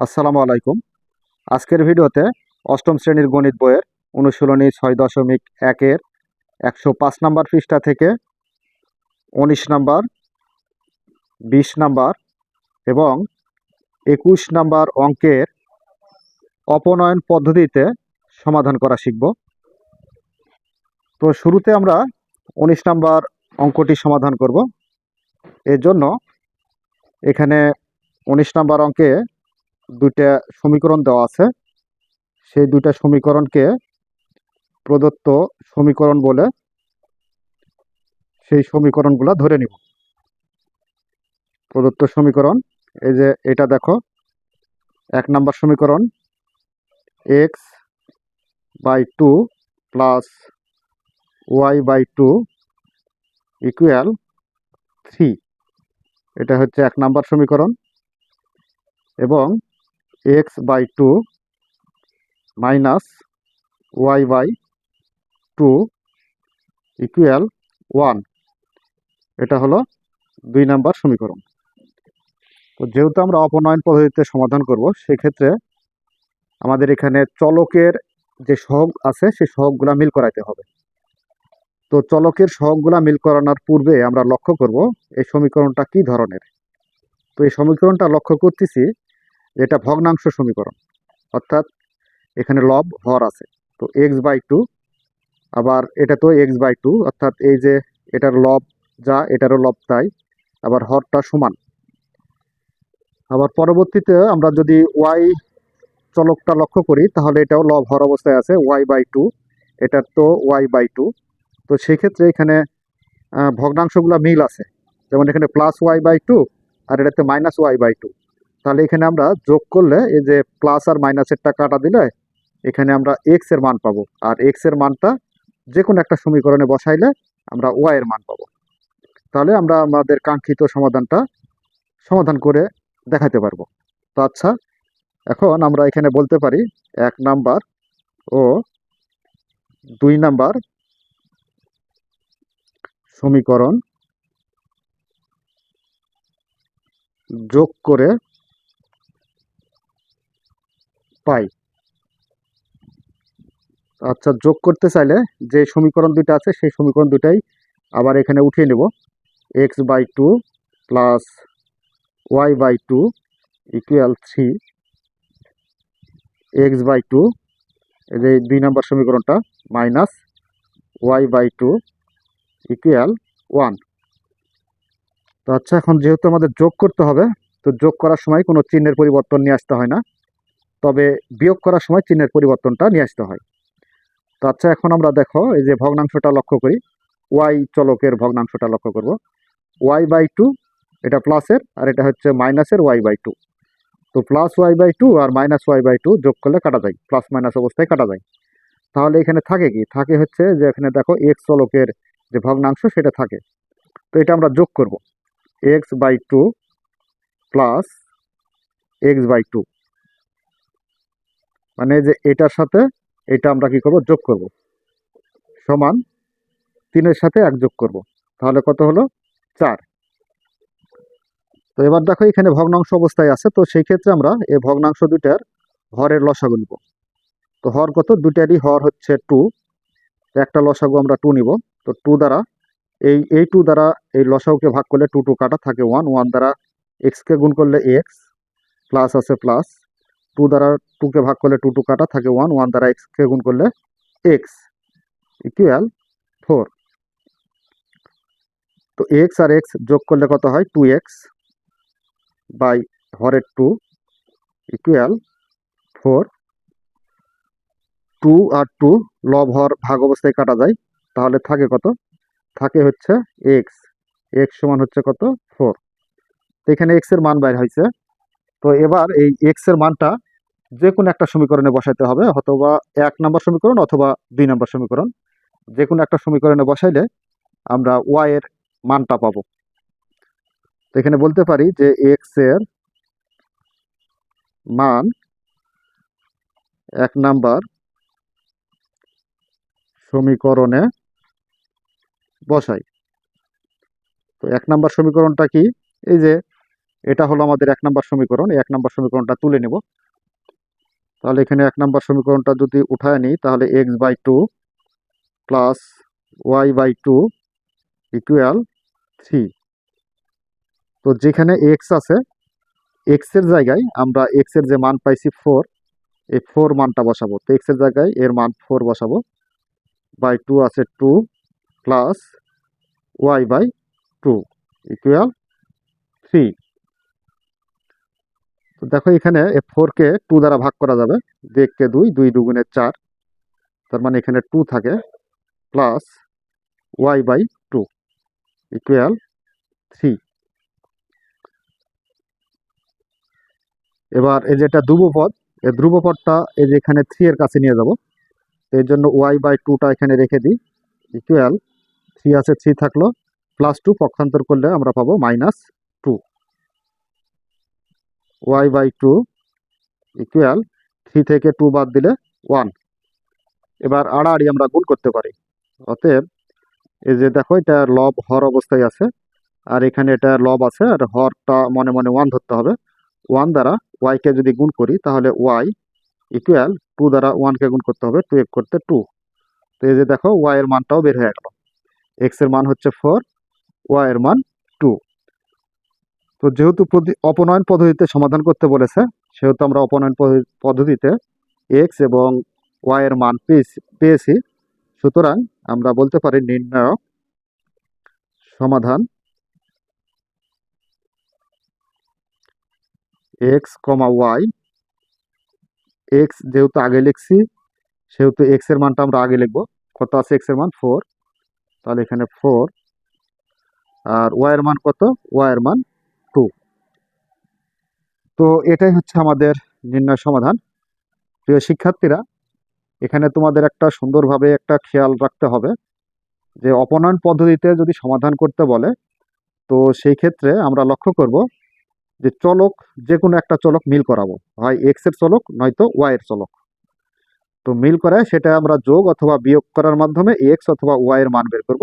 আসসালামু আলাইকুম। আজকের ভিডিওতে অষ্টম শ্রেণির গণিত বইয়ের অনুশীলনী ছয় দশমিক একের একশো পাঁচ নাম্বার পৃষ্ঠা থেকে উনিশ নাম্বার, বিশ নাম্বার এবং একুশ নাম্বার অঙ্কের অপনয়ন পদ্ধতিতে সমাধান করা শিখব। তো শুরুতে আমরা উনিশ নাম্বার অঙ্কটি সমাধান করব। এর জন্য এখানে উনিশ নাম্বার অঙ্কে দুইটা সমীকরণ দেওয়া আছে। সেই দুইটা সমীকরণকে প্রদত্ত সমীকরণ বলে সেই সমীকরণগুলো ধরে নিব। প্রদত্ত সমীকরণ, এই যে এটা দেখো, এক নাম্বার সমীকরণ X by two plus Y by two equal three. এটা হচ্ছে এক নাম্বার সমীকরণ এবং X by two minus Y by two equal one এটা হলো দুই নাম্বার সমীকরণ। তো যেহেতু আমরা অপনয়ন পদ্ধতিতে সমাধান করব, সেক্ষেত্রে আমাদের এখানে চলকের যে সহগ আছে, সেই সহগগুলা মিল করাইতে হবে। তো চলকের সহগগুলা মিল করানোর পূর্বে আমরা লক্ষ্য করব, এই সমীকরণটা কি ধরনের? তো এই সমীকরণটা লক্ষ্য করতেছি এটা ভগ্নাংশ সমীকরণ। অর্থাৎ এখানে লব, হর আছে। তো এক্স বাই টু আবার এটা তো এক্স বাই টু অর্থাৎ এই যে এটার লব যা, এটারও লব তাই, আবার হরটা সমান। আবার পরবর্তীতে আমরা যদি ওয়াই চলকটা লক্ষ্য করি, তাহলে এটাও লব, হর অবস্থায় আছে ওয়াই বাই টু এটার তো ওয়াই বাই টু তো সেক্ষেত্রে এখানে ভগ্নাংশগুলো মিল আছে। যেমন এখানে প্লাস ওয়াই বাই টু আর এটাতে মাইনাস ওয়াই বাই টু তাহলে এখানে আমরা যোগ করলে এই যে প্লাস আর মাইনাসেরটা কাটা দিলে এখানে আমরা এক্সের মান পাবো। আর এক্সের মানটা যে কোনো একটা সমীকরণে বসাইলে আমরা ওয়াই এর মান পাবো। তাহলে আমরা আমাদের কাঙ্ক্ষিত সমাধানটা সমাধান করে দেখাতে পারব। তো আচ্ছা এখন আমরা এখানে বলতে পারি এক নাম্বার ও দুই নাম্বার সমীকরণ যোগ করে পাই। আচ্ছা যোগ করতে চাইলে যে সমীকরণ দুইটা আছে, সেই সমীকরণ দুটাই আবার এখানে উঠিয়ে নেব। X by two plus Y by two equal three X by two এই দুই নম্বর সমীকরণটা minus Y by two equal one তো আচ্ছা এখন যেহেতু আমাদের যোগ করতে হবে, তো যোগ করার সময় কোনো চিহ্নের পরিবর্তন নিয়ে আসতে হয় না। তবে বিয়োগ করার সময় চিহ্নের পরিবর্তনটা নিয়ে আসতে হয়। তো আচ্ছা এখন আমরা দেখো, এই যে ভগ্নাংশটা লক্ষ্য করি। ওয়াই চলকের ভগ্নাংশটা লক্ষ্য করব। ওয়াই বাই টু এটা প্লাসের আর এটা হচ্ছে মাইনাসের ওয়াই বাই টু তো প্লাস ওয়াই বাই টু আর মাইনাস ওয়াই বাই টু যোগ করলে কাটা যায়। প্লাস মাইনাস অবস্থায় কাটা যায়। তাহলে এখানে থাকে কি? থাকে হচ্ছে যে এখানে দেখো এক্স চলকের যে ভগ্নাংশ সেটা থাকে। তো এটা আমরা যোগ করব। X by two plus X by two মানে যে এটার সাথে এটা আমরা কি করব? যোগ করব। সমান তিনের সাথে এক যোগ করব। তাহলে কত হলো? চার। তো এবার দেখো এখানে ভগ্নাংশ অবস্থায় আছে। তো সেই ক্ষেত্রে আমরা এই ভগ্নাংশ দুটার হরের লসাগু নিব। তো হর কত? দুটারই হর হচ্ছে টু। একটা লসাগু আমরা টু নিব। তো টু দ্বারা এই এই টু দ্বারা এই লসাগুকে ভাগ করলে টু টু কাটা থাকে ওয়ান। ওয়ান দ্বারা এক্সকে গুণ করলে এক্স, প্লাস আছে প্লাস। টু দ্বারা টুকে ভাগ করলে টু টু কাটা থাকে ওয়ান ওয়ান দ্বারা এক্সকে গুণ করলে এক্স ইকুয়াল ফোর তো এক্স আর এক্স যোগ করলে কত হয়? টু এক্স বাই হরের টু ইকুয়াল ফোর টু আর টু লব হর ভাগ অবস্থায় কাটা যায়, তাহলে থাকে কত? থাকে হচ্ছে এক্স এক্স সমান হচ্ছে কত? ফোর এখানে এক্সের মান বাইর হয়েছে। তো এবার এই এক্সের মানটা যে কোনো একটা সমীকরণে বসাইতে হবে, অথবা এক নম্বর সমীকরণ অথবা দুই নম্বর সমীকরণ। যে কোনো একটা সমীকরণে বসাইলে আমরা ওয়াই এর মানটা পাবো। তো এখানে বলতে পারি যে এক্সের মান এক নাম্বার সমীকরণে বসাই। তো এক নাম্বার সমীকরণটা কি? এই যে এটা হলো আমাদের এক নম্বর সমীকরণ, এই এক নম্বর সমীকরণটা তুলে নেব। তাহলে এখানে এক নম্বর সমীকরণটা যদি উঠায় নিই, তাহলে X by two plus Y by two equal three তো যেখানে এক্স আছে এক্সের জায়গায় আমরা এক্সের যে মান পাইছি ফোর এই ফোর মানটা বসাবো। তো এক্সের জায়গায় এর মান ফোর বসাবো। বাই টু আছে two plus Y by two equal three তো দেখো এখানে এ ফোরকে টু দ্বারা ভাগ করা যাবে। দেখকে দুই দুই দুগুণের চার। তার মানে এখানে টু থাকে। Plus Y by two equal three এবার এই যেটা ধ্রুবপদ, এই ধ্রুবপদটা এই যে এখানে থ্রি এর কাছে নিয়ে যাব। তো এর জন্য ওয়াই বাই টুটা এখানে রেখে দিই। ইকুয়াল থ্রি আছে থ্রি থাকল। প্লাস টু পক্ষান্তর করলে আমরা পাবো minus two Y by two equal three থেকে টু বাদ দিলে ওয়ান এবার আড়াআড়ি আমরা গুণ করতে পারি। অতএব এই যে দেখো, এটা লব হর অবস্থায় আছে, আর এখানে এটা লব আছে, আর হরটা মনে মনে ওয়ান ধরতে হবে। ওয়ান দ্বারা ওয়াইকে যদি গুণ করি, তাহলে ওয়াই ইকুয়াল টু দ্বারা ওয়ানকে গুণ করতে হবে টু এক করতে টু তো এই যে দেখো ওয়াই এর মানটাও বের হয়ে গেল। এক্সের মান হচ্ছে ফোর ওয়াই এর মান টু তো যেহেতু অপনয়ন পদ্ধতিতে সমাধান করতে বলেছে, সেহেতু আমরা অপনয়ন পদ্ধ- পদ্ধতিতে এক্স এবং ওয়াই এর মান পেয়েছি পেয়েছি। সুতরাং আমরা বলতে পারি নির্ণায়ক সমাধান এক্স কমা ওয়াই এক্স যেহেতু আগে লিখছি, সেহেতু এক্সের মানটা আমরা আগে লিখব। কত আছে এক্সের মান? ফোর তাহলে এখানে ফোর আর ওয়াই এর মান কত? ওয়াই এর মান তো এটাই হচ্ছে আমাদের নির্ণয় সমাধান। প্রিয় শিক্ষার্থীরা, এখানে তোমাদের একটা সুন্দরভাবে একটা খেয়াল রাখতে হবে যে অপনয়ন পদ্ধতিতে যদি সমাধান করতে বলে, তো সেই ক্ষেত্রে আমরা লক্ষ্য করব যে চলক, যে কোনো একটা চলক মিল করাবো। হয় এক্সের চলক, নয়তো ওয়াই এর চলক। তো মিল করায় সেটা আমরা যোগ অথবা বিয়োগ করার মাধ্যমে এক্স অথবা ওয়াই এর মান বের করব।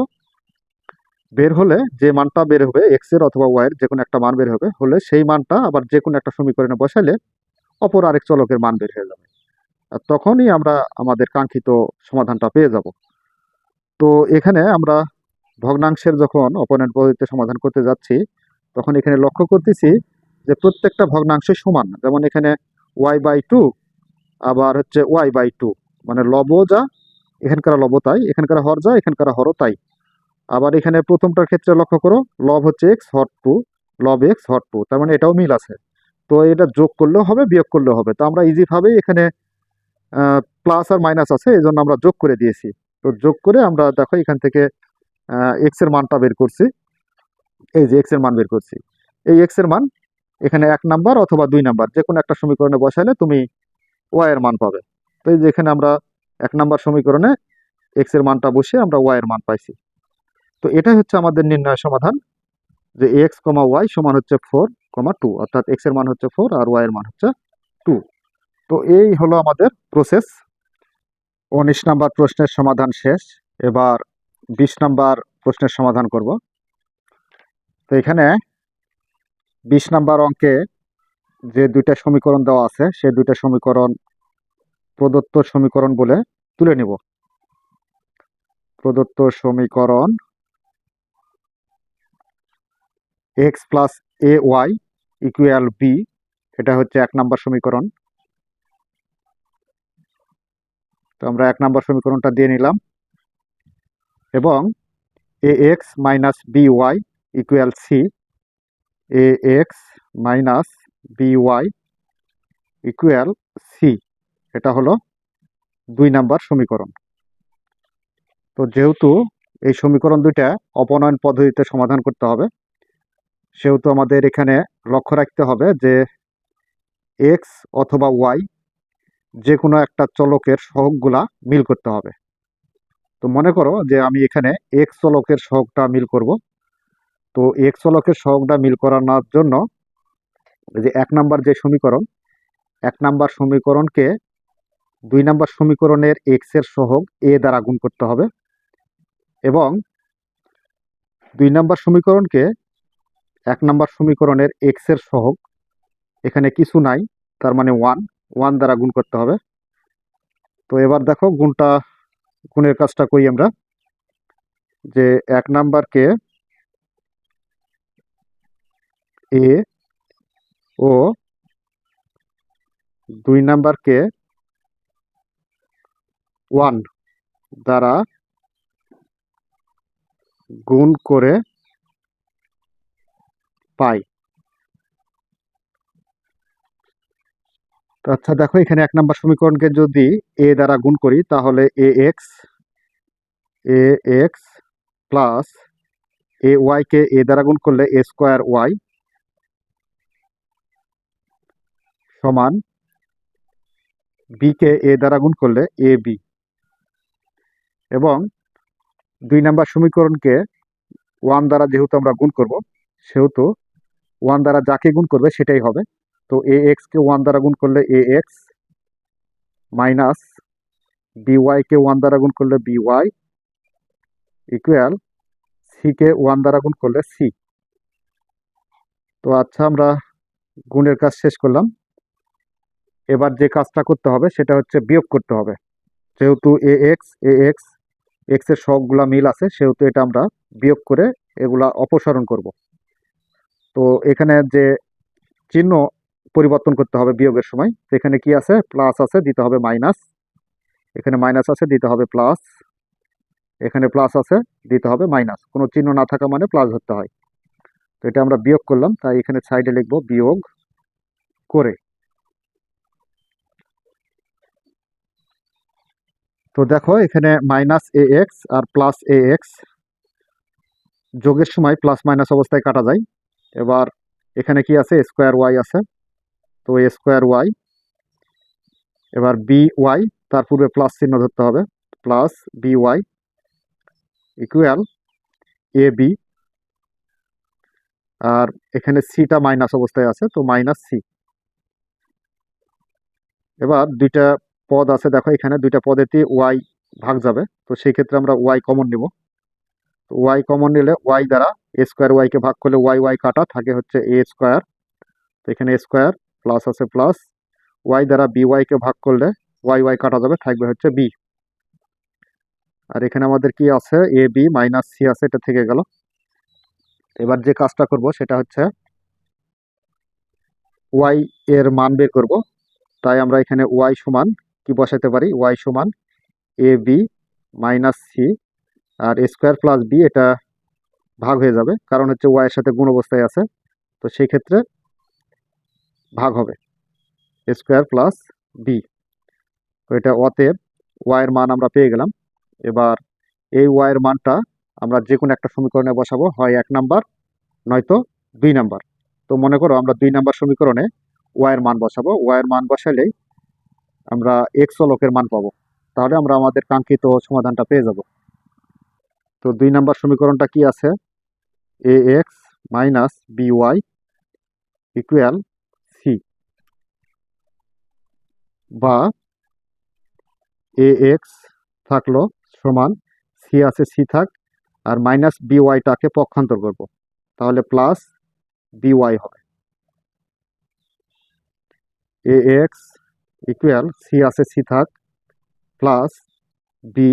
বের হলে যে মানটা বের হবে এক্সের অথবা ওয়াই এর যে কোনো একটা মান বের হবে, হলে সেই মানটা আবার যে কোনো একটা সমীকরণে বসালে অপর আরেক চলকের মান বের হয়ে যাবে। আর তখনই আমরা আমাদের কাঙ্ক্ষিত সমাধানটা পেয়ে যাব। তো এখানে আমরা ভগ্নাংশের যখন অপনয়ন পদ্ধতিতে সমাধান করতে যাচ্ছি, তখন এখানে লক্ষ্য করতেছি যে প্রত্যেকটা ভগ্নাংশ সমান। যেমন এখানে ওয়াই বাই টু আবার হচ্ছে ওয়াই বাই টু মানে লব যা, এখানকার লব তাই, এখানকার হর যা, এখানকার হরও তাই। আবার এখানে প্রথমটার ক্ষেত্রে লক্ষ্য করো লব হচ্ছে এক্স হট টু লব এক্স হট টু, তার মানে এটাও মিল আছে। তো এটা যোগ করলেও হবে, বিয়োগ করলেও হবে। তো আমরা ইজিভাবেই এখানে প্লাস আর মাইনাস আছে এই জন্য আমরা যোগ করে দিয়েছি। তো যোগ করে আমরা দেখো এখান থেকে এক্সের মানটা বের করছি। এই যে এক্সের মান বের করছি। এই এক্সের মান এখানে এক নাম্বার অথবা দুই নাম্বার যে কোনো একটা সমীকরণে বসালে তুমি ওয়াই এর মান পাবে। তো এই যে এখানে আমরা এক নাম্বার সমীকরণে এক্সের মানটা বসে আমরা ওয়াই এর মান পাইছি। তো এটাই হচ্ছে আমাদের নির্ণয় সমাধান, যে এক্স কমা ওয়াই সমান হচ্ছে ফোর কমা টু অর্থাৎ এক্সের মান হচ্ছে ফোর আর ওয়াই এর মান হচ্ছে টু তো এই হলো আমাদের প্রসেস উনিশ নাম্বার প্রশ্নের সমাধান শেষ, এবার বিশ নাম্বার প্রশ্নের সমাধান করব। তো এখানে বিশ নাম্বার অঙ্কে যে দুইটা সমীকরণ দেওয়া আছে সেই দুইটা সমীকরণ প্রদত্ত সমীকরণ বলে তুলে নিব। প্রদত্ত সমীকরণ X plus A Y equal B এটা হচ্ছে এক নাম্বার সমীকরণ। তো আমরা এক নাম্বার সমীকরণটা দিয়ে নিলাম। এবং A X minus B Y equal C A X minus B Y equal C এটা হলো দুই নাম্বার সমীকরণ। তো যেহেতু এই সমীকরণ দুইটা অপনয়ন পদ্ধতিতে সমাধান করতে হবে সেহেতু আমাদের এখানে লক্ষ্য রাখতে হবে যে এক্স অথবা ওয়াই যে কোনো একটা চলকের সহগগুলা মিল করতে হবে। তো মনে করো যে আমি এখানে এক্স চলকের সহগটা মিল করব। তো এক্স চলকের সহগটা মিল করানোর জন্য যে এক নাম্বার যে সমীকরণ, এক নাম্বার সমীকরণকে দুই নাম্বার সমীকরণের এক্সের সহগ এ দ্বারা গুণ করতে হবে এবং দুই নাম্বার সমীকরণকে এক নাম্বার সমীকরণের এক্সের সহগ, এখানে কিছু নাই, তার মানে ওয়ান ওয়ান দ্বারা গুণ করতে হবে। তো এবার দেখো গুণটা, গুণের কাজটা করি আমরা। যে এক নাম্বারকে এ ও দুই নাম্বারকে ওয়ান দ্বারা গুণ করে পাই। আচ্ছা দেখো, এখানে এক নাম্বার সমীকরণকে যদি এ দ্বারা গুণ করি, তাহলে A X A X plus A ওয়াইকে এ দ্বারা গুণ করলে এ স্কোয়ার ওয়াই সমান বিকে এ দ্বারা গুণ করলে এ বি। এবং দুই নাম্বার সমীকরণকে ওয়ান দ্বারা যেহেতু আমরা গুণ করব, সেহেতু ওয়ান দ্বারা যাকে গুণ করবে সেটাই হবে। তো এ এক্সকে ওয়ান দ্বারা গুণ করলে এ এক্স মাইনাস বি ওয়াইকে ওয়ান দ্বারা গুণ করলে বি ওয়াই ইকুয়াল সিকে ওয়ান দ্বারা গুণ করলে সি তো আচ্ছা আমরা গুণের কাজ শেষ করলাম। এবার যে কাজটা করতে হবে সেটা হচ্ছে বিয়োগ করতে হবে। যেহেতু এ এক্স এ এক্স এক্সের সবগুলা মিল আছে, সেহেতু এটা আমরা বিয়োগ করে এগুলা অপসারণ করব। তো এখানে যে চিহ্ন পরিবর্তন করতে হবে বিয়োগের সময়, তো এখানে কি আছে? প্লাস আছে, দিতে হবে মাইনাস এখানে মাইনাস আছে, দিতে হবে প্লাস এখানে প্লাস আছে, দিতে হবে মাইনাস কোনো চিহ্ন না থাকা মানে প্লাস ধরতে হয়। তো এটা আমরা বিয়োগ করলাম, তাই এখানে সাইডে লিখব বিয়োগ করে। তো দেখো, এখানে মাইনাস এ এক্স আর প্লাস এ এক্স যোগের সময় প্লাস মাইনাস অবস্থায় কাটা যায়। এবার এখানে কি আছে? স্কোয়ার ওয়াই আছে। তো স্কোয়ার ওয়াই, এবার বি ওয়াই, তার পূর্বে প্লাস চিহ্ন ধরতে হবে। Plus B Y equal A B. আর এখানে সিটা মাইনাস অবস্থায় আছে, তো মাইনাস সি। এবার দুইটা পদ আছে, দেখো এখানে দুইটা পদেতে ওয়াই ভাগ যাবে। তো সেই ক্ষেত্রে আমরা ওয়াই কমন নিব। ওয়াই কমন নিলে ওয়াই দ্বারা এ স্কোয়ার ওয়াইকে ভাগ করলে ওয়াই ওয়াই কাটা থাকে হচ্ছে এ স্কোয়ার তো এখানে স্কোয়ার প্লাস আছে প্লাস ওয়াই দ্বারা বি ওয়াইকে ভাগ করলে ওয়াই ওয়াই কাটা যাবে, থাকবে হচ্ছে বি আর এখানে আমাদের কি আছে? এ বি মাইনাস সি আছে, এটা থেকে গেল। এবার যে কাজটা করব সেটা হচ্ছে ওয়াই এর মান বের করব। তাই আমরা এখানে ওয়াই সমান কি বসাতে পারি? ওয়াই সমান এ বি মাইনাস সি আর স্কোয়ার প্লাস বি এটা ভাগ হয়ে যাবে। কারণ হচ্ছে ওয়াইয়ের সাথে গুণ অবস্থায় আছে। তো সেই ক্ষেত্রে ভাগ হবে স্কোয়ার প্লাস বি তো এটা অতএব ওয়াইয়ের মান আমরা পেয়ে গেলাম। এবার এই ওয়াইয়ের মানটা আমরা যে কোনো একটা সমীকরণে বসাবো। হয় এক নাম্বার, নয়তো দুই নাম্বার। তো মনে করো আমরা দুই নাম্বার সমীকরণে ওয়াইয়ের মান বসাবো। ওয়াইয়ের মান বসালেই আমরা এক্স লোকের মান পাবো। তাহলে আমরা আমাদের কাঙ্ক্ষিত সমাধানটা পেয়ে যাব। তো দুই নাম্বার সমীকরণটা কি আছে? A X minus B Y equal C বা এ এক্স থাকল সমান সি আছে সি থাক, আর মাইনাস বি ওয়াইটাকে পক্ষান্তর করব। তাহলে প্লাস বি ওয়াই হবে। এ এক্স ইকুয়াল সি আছে সি থাক প্লাস বি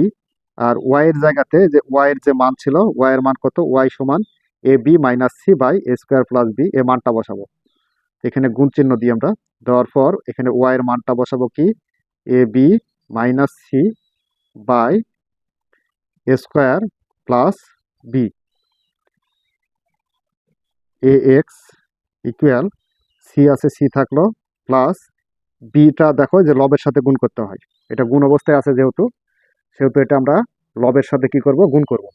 আর ওয়াইয়ের জায়গাতে যে ওয়াইয়ের যে মান ছিল ওয়াইয়ের মান কত? ওয়াই সমান A B minus C by A square plus B A মানটা বসাবো। এখানে গুণ চিহ্ন দিই আমরা। দেওয়ার পর এখানে ওয়াইয়ের মানটা বসাবো কি? A B minus C by A square plus B A X equal C আছে সি থাকল প্লাস বিটা দেখো যে লবের সাথে গুণ করতে হয়। এটা গুণ অবস্থায় আছে যেহেতু। সেহেতু এটা আমরা লবের সাথে কি করব? গুণ করব।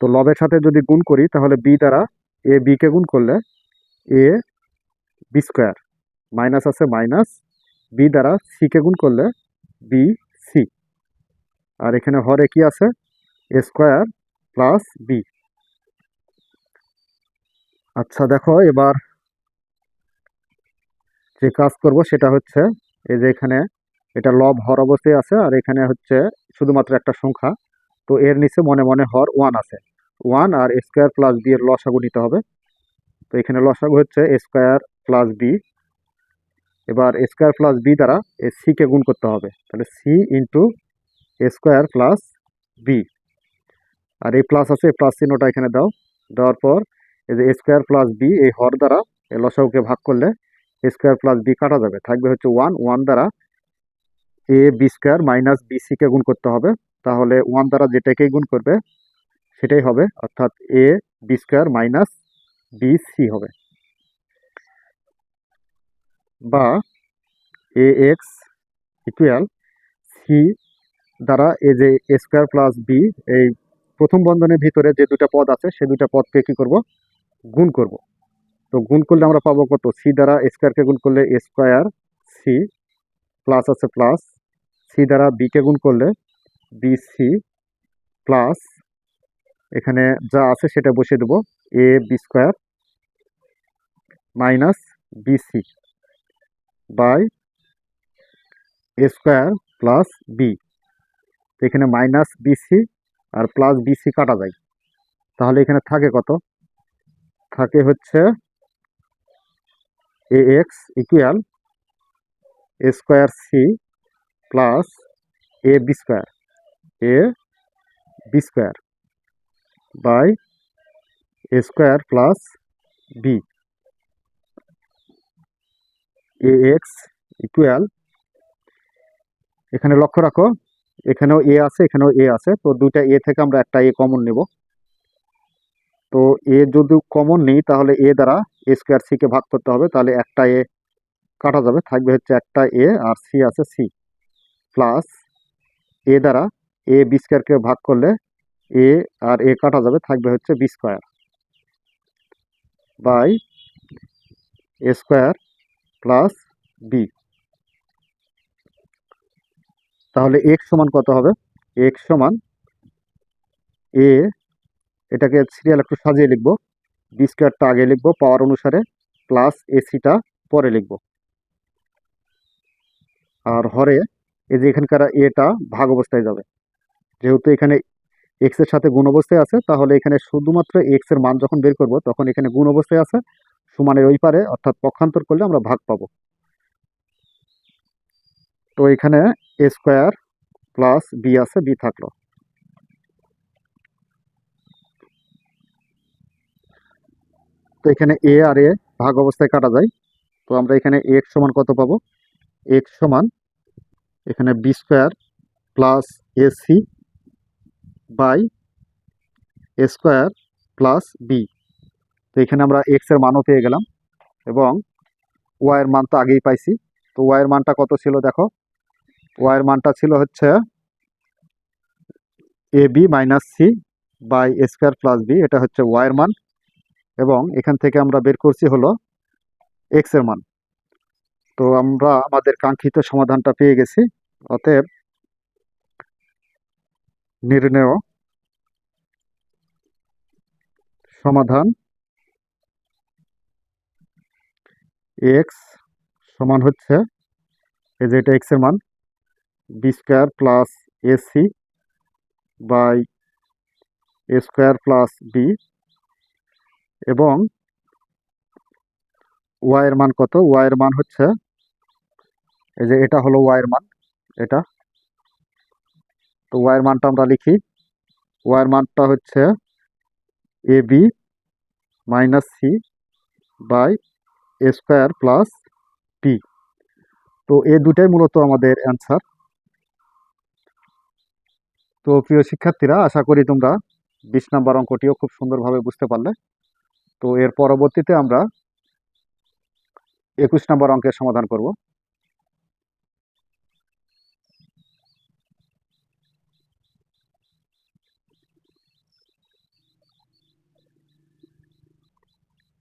তো লবের সাথে যদি গুণ করি, তাহলে বি দ্বারা এ বিকে গুণ করলে এ বি স্কোয়ার মাইনাস আছে মাইনাস বি দ্বারা সিকে গুণ করলে বি সি আর এখানে হরে কি আছে? এ স্কোয়ার প্লাস বি আচ্ছা দেখো, এবার যে কাজ করব সেটা হচ্ছে, এই যে এখানে এটা লব হর অবস্থায় আছে আর এখানে হচ্ছে শুধুমাত্র একটা সংখ্যা। তো এর নিচে মনে মনে হর ওয়ান আছে। ওয়ান আর স্কোয়ার প্লাস বি এর লসাগু নিতে হবে। তো এখানে লসাগু হচ্ছে স্কোয়ার প্লাস বি এবার স্কোয়ার প্লাস বি দ্বারা এ সিকে গুণ করতে হবে। তাহলে C into square plus B আর এই প্লাস আছে প্লাস চিহ্নটা এখানে দাও। দেওয়ার পর এই যে স্কোয়ার প্লাস বি এই হর দ্বারা এই লসাগুকে ভাগ করলে স্কোয়ার প্লাস বি কাটা যাবে। থাকবে হচ্ছে ওয়ান ওয়ান দ্বারা A, B square minus B সিকে গুণ করতে হবে। তাহলে ওয়ান দ্বারা যেটাকেই গুণ করবে, সেটাই হবে, অর্থাৎ A, B square minus B C হবে। বা এ এক্স ইকুয়াল সি দ্বারা এ যে এ স্কোয়ার প্লাস বি, এই প্রথম বন্ধনের ভিতরে যে দুটো পদ আছে, সে দুটো পদকে কী করব? গুণ করব। তো গুণ করলে আমরা পাবো কত? সি দ্বারা স্কোয়ারকে গুণ করলে স্কোয়ার সি প্লাস আছে প্লাস সি দ্বারা বিকে গুণ করলে বি সি প্লাস এখানে যা আছে সেটা বসিয়ে দেবো A B square minus B C by A square plus B এখানে মাইনাস বিসি আর প্লাস বিসি কাটা যায়। তাহলে এখানে থাকে কত? থাকে হচ্ছে A X equal A square C plus A B square A B square by A square plus B A X equal এখানে লক্ষ্য রাখো, এখানেও এ আছে, এখানেও এ আছে, তো দুইটা এ থেকে আমরা একটা এ কমন নেব। তো এ যদি কমন নেই, তাহলে এ দ্বারা এ স্কোয়ার সিকে ভাগ করতে হবে, তাহলে একটা এ কাটা যাবে, থাকবে হচ্ছে একটা এ আর সি আছে সি প্লাস এ দ্বারা এ বি স্কোয়ারকে ভাগ করলে এ আর এ কাটা যাবে, থাকবে হচ্ছে B square by A square plus B তাহলে এক্স সমান কত হবে? এক্স সমান এ এটাকে সিরিয়াল একটু সাজিয়ে লিখব। বি স্কোয়ারটা আগে লিখব পাওয়ার অনুসারে প্লাস এসিটা পরে লিখব। আর হরে এই যে এখানকার এটা ভাগ অবস্থায় যাবে। যেহেতু এখানে এক্সের সাথে গুণ অবস্থায় আছে, তাহলে এখানে শুধুমাত্র এক্সের মান যখন বের করব, তখন এখানে গুণ অবস্থায় আছে, সমানের ওই পারে, অর্থাৎ পক্ষান্তর করলে আমরা ভাগ পাবো। তো এখানে এ স্কোয়ার প্লাস বি আছে বি থাকল। তো এখানে এ আর এ ভাগ অবস্থায় কাটা যায়। তো আমরা এখানে এক্স সমান কত পাবো? এক্স সমান এখানে B square plus A C by A square plus B তো এখানে আমরা এক্সের মানও পেয়ে গেলাম এবং ওয়াইয়ের মান তো আগেই পাইছি। তো ওয়াইয়ের মানটা কত ছিল দেখো? ওয়াইয়ের মানটা ছিল হচ্ছে A B minus C by A square plus B এটা হচ্ছে ওয়াইয়ের মান। এবং এখান থেকে আমরা বের করছি হলো এক্সের মান। তো আমরা আমাদের কাঙ্ক্ষিত সমাধানটা পেয়ে গেছি। অতএব নির্ণেয় সমাধান এক্স সমান হচ্ছে এই যে এটা এক্সের মান B square plus A C by A square plus B এবং ওয়াই এর মান কত? ওয়াই এর মান হচ্ছে এই যে এটা হলো ওয়াই এর মান এটা। তো ওয়াই এর মানটা আমরা লিখি। ওয়াই এর মানটা হচ্ছে A B minus C by A square plus P তো এ দুটাই মূলত আমাদের অ্যান্সার তো প্রিয় শিক্ষার্থীরা, আশা করি তোমরা বিশ নাম্বার অঙ্কটিও খুব সুন্দরভাবে বুঝতে পারলে। তো এর পরবর্তীতে আমরা একুশ নাম্বার অঙ্কের সমাধান করব।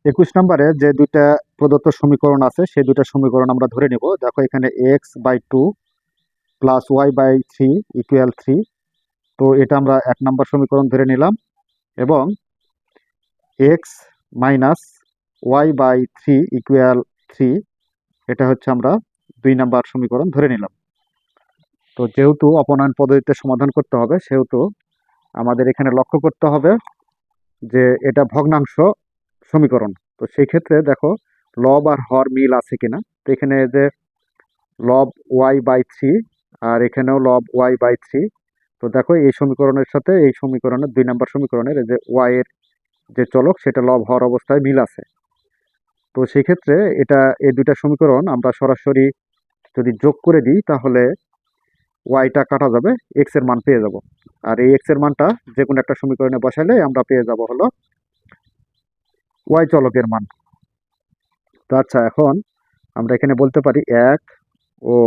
একুশ নম্বরে যে দুইটা প্রদত্ত সমীকরণ আছে, সেই দুইটা সমীকরণ আমরা ধরে নেব। দেখো এখানে X by two plus Y by three equal three তো এটা আমরা এক নম্বর সমীকরণ ধরে নিলাম এবং X minus Y by three equal three এটা হচ্ছে আমরা দুই নাম্বার সমীকরণ ধরে নিলাম। তো যেহেতু অপনয়ন পদ্ধতিতে সমাধান করতে হবে, সেহেতু আমাদের এখানে লক্ষ্য করতে হবে যে এটা ভগ্নাংশ সমীকরণ। তো সেই ক্ষেত্রে দেখো লব আর হর মিল আছে কিনা? তো এখানে যে লব ওয়াই বাই থ্রি আর এখানেও লব ওয়াই বাই থ্রি তো দেখো, এই সমীকরণের সাথে এই সমীকরণের, দুই নম্বর সমীকরণের যে ওয়াই এর যে চলক, সেটা লব হর অবস্থায় মিল আছে। তো সেই ক্ষেত্রে এটা, এই দুইটা সমীকরণ আমরা সরাসরি যদি যোগ করে দিই, তাহলে ওয়াইটা কাটা যাবে এক্সের মান পেয়ে যাব। আর এই এক্সের মানটা যে কোনো একটা সমীকরণে বসালে আমরা পেয়ে যাব হলো ওয়াই চলকের মান তো আচ্ছা এখন আমরা এখানে বলতে পারি এক ও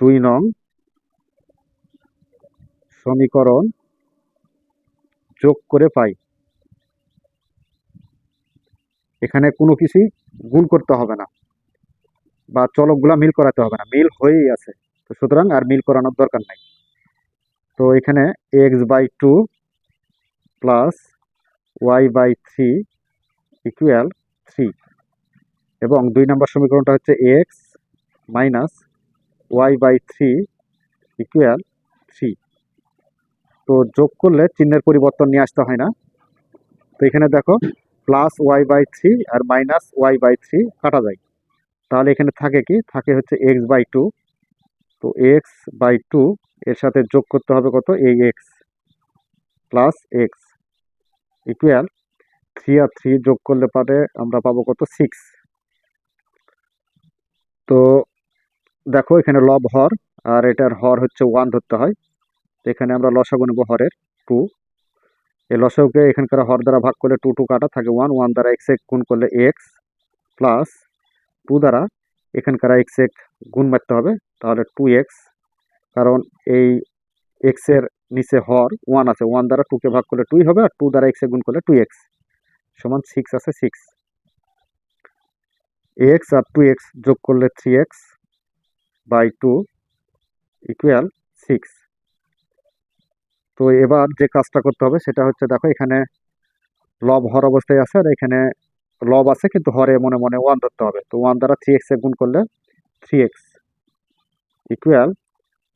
দুই নং সমীকরণ যোগ করে পাই। এখানে কোনো কিছুই গুণ করতে হবে না বা চলকগুলা মিল করাতে হবে না, মিল হয়েই আছে। তো সুতরাং আর মিল করানোর দরকার নাই। তো এখানে X by two plus Y by three equal three এবং দুই নম্বর সমীকরণটা হচ্ছে X minus Y by three equal three তো যোগ করলে চিহ্নের পরিবর্তন নিয়ে আসতে হয় না। তো এখানে দেখো প্লাস ওয়াই বাই থ্রি আর মাইনাস ওয়াই বাই থ্রি কাটা যায়। তাহলে এখানে থাকে কি? থাকে হচ্ছে এক্স বাই টু তো এক্স বাই টু এর সাথে যোগ করতে হবে কত? এই X plus X equal three আর থ্রি যোগ করলে পারে আমরা পাবো কত? সিক্স তো দেখো, এখানে লব হর, আর এটার হর হচ্ছে ওয়ান ধরতে হয়। এখানে আমরা লসাগু নেব হরের টু এই লসাগুকে এখানকার হর দ্বারা ভাগ করলে টু টু কাটা থাকে ওয়ান ওয়ান দ্বারা এক্স এক গুণ করলে এক্স প্লাস টু দ্বারা এখানকার এক্স এক গুণ মারতে হবে, তাহলে টু এক্স কারণ এই এক্সের নিচে হর ওয়ান আছে ওয়ান দ্বারা টুকে ভাগ করলে টুই হবে আর টু দ্বারা এক্স গুণ করলে টু এক্স সমান সিক্স আছে সিক্স এক্স আর টু এক্স যোগ করলে three X by two equal six তো এবার যে কাজটা করতে হবে সেটা হচ্ছে দেখো, এখানে লব হর অবস্থায় আছে আর এখানে লব আছে, কিন্তু হরে মনে মনে ওয়ান ধরতে হবে। তো ওয়ান দ্বারা থ্রি এক্স গুণ করলে থ্রি এক্স ইকুয়াল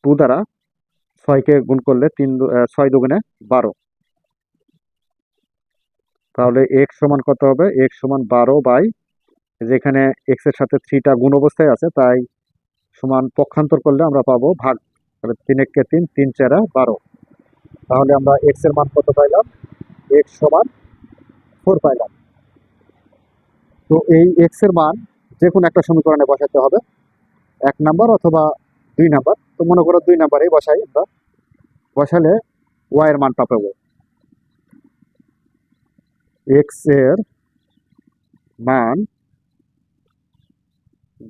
টু দ্বারা ছয়কে গুণ করলে তিন ছয় দুগুণে বারো। তাহলে এক্স সমান কত হবে? এক্স সমান বারো বাই, যেখানে এক্সের সাথে থ্রিটা গুণ অবস্থায় আছে, তাই সমান পক্ষান্তর করলে আমরা পাবো ভাগ, তাহলে তিন এককে তিন তিন চারা বারো। তাহলে আমরা এক্সের মান কত পাইলাম? এক্স সমান ফোর পাইলাম। তো এই এক্সের মান যে কোনো একটা সমীকরণে বসাতে হবে। এক নাম্বার অথবা দুই নাম্বার। তো মনে করো দুই নাম্বারেই বসাই আমরা। বসালে ওয়াইয়ের মানটা পাবো। এক্সের মান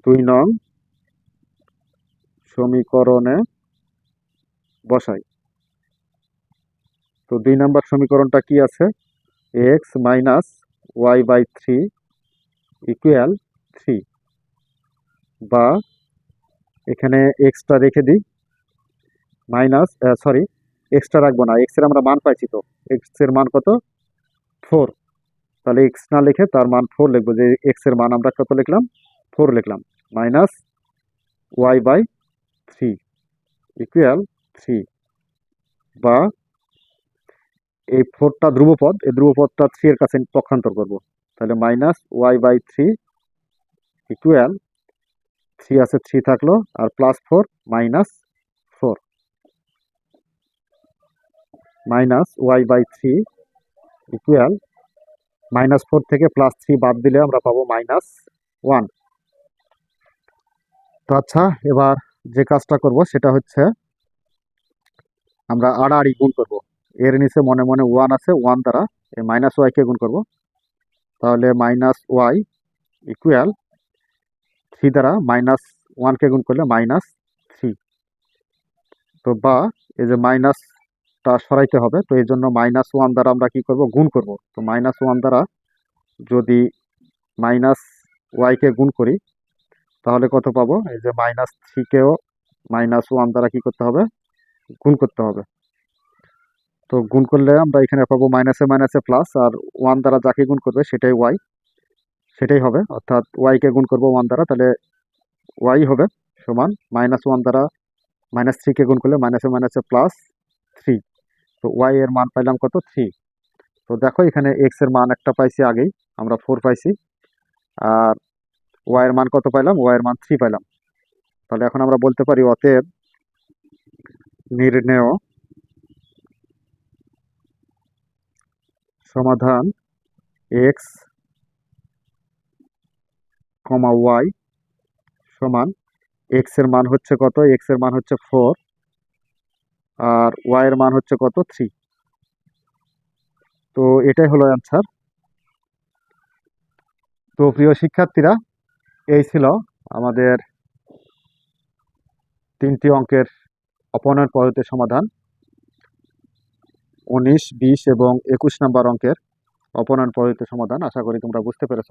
দুই নং সমীকরণে বসাই। তো দুই নাম্বার সমীকরণটা কি আছে? X minus Y by three equal three বা এখানে এক্সট্রা রেখে দিই। মাইনাস সরি এক্সট্রা রাখব না। এক্সের আমরা মান পাইছি তো। এক্সের মান কত? ফোর তাহলে এক্স না লিখে তার মান ফোর লিখব। যে এক্সের মান আমরা কত লিখলাম? ফোর লিখলাম। Minus Y by three equal three বা এই ফোরটা ধ্রুবপদ, এই ধ্রুবপদটা থ্রি এর কাছে পক্ষান্তর করব। তাহলে minus Y by three equal three আছে থ্রি থাকল, আর plus four minus four minus Y by three equal minus four থেকে প্লাস থ্রি বাদ দিলে আমরা পাবো মাইনাস ওয়ান তো আচ্ছা এবার যে কাজটা করব সেটা হচ্ছে আমরা আড়াআড়ি গুণ করব। এর নিচে মনে মনে ওয়ান আছে ওয়ান দ্বারা এই মাইনাস ওয়াইকে গুণ করব। তাহলে মাইনাস ওয়াই ইকুয়াল থ্রি দ্বারা মাইনাস ওয়ানকে গুণ করলে মাইনাস থ্রি। তো বা, এই যে মাইনাসটা সরাইতে হবে, তো এই জন্য মাইনাস ওয়ান দ্বারা আমরা কি করব? গুণ করব। তো মাইনাস ওয়ান দ্বারা যদি মাইনাস ওয়াইকে গুণ করি, তাহলে কত পাবো? এই যে মাইনাস থ্রিকেও মাইনাস ওয়ান দ্বারা কি করতে হবে? গুণ করতে হবে। তো গুণ করলে আমরা এখানে পাবো মাইনাসে মাইনাসে প্লাস, আর ওয়ান দ্বারা যাকে গুণ করবে সেটাই ওয়াই। সেটাই হবে। অর্থাৎ ওয়াইকে গুণ করব ওয়ান দ্বারা, তাহলে ওয়াই হবে সমান মাইনাস ওয়ান দ্বারা মাইনাস থ্রিকে গুণ করলে মাইনাসে মাইনাসে প্লাস থ্রি তো ওয়াই এর মান পাইলাম কত? থ্রি তো দেখো এখানে এক্সের মান একটা পাইছি আগেই, আমরা ফোর পাইছি। আর ওয়াই এর মান কত পাইলাম? ওয়াই এর মান থ্রি পাইলাম। তাহলে এখন আমরা বলতে পারি অতএব নির্ণেয় সমাধান এক্স কমা ওয়াই সমান এক্সের মান হচ্ছে কত? এক্সের মান হচ্ছে ফোর আর ওয়াই এর মান হচ্ছে কত? থ্রি তো এটাই হলো অ্যান্সার তো প্রিয় শিক্ষার্থীরা, এই ছিল আমাদের তিনটি অঙ্কের অপনয়ন পদ্ধতির সমাধান। উনিশ, বিশ এবং একুশ নাম্বার অঙ্কের অপনয়ন পদ্ধতির সমাধান। আশা করি তোমরা বুঝতে পেরেছ।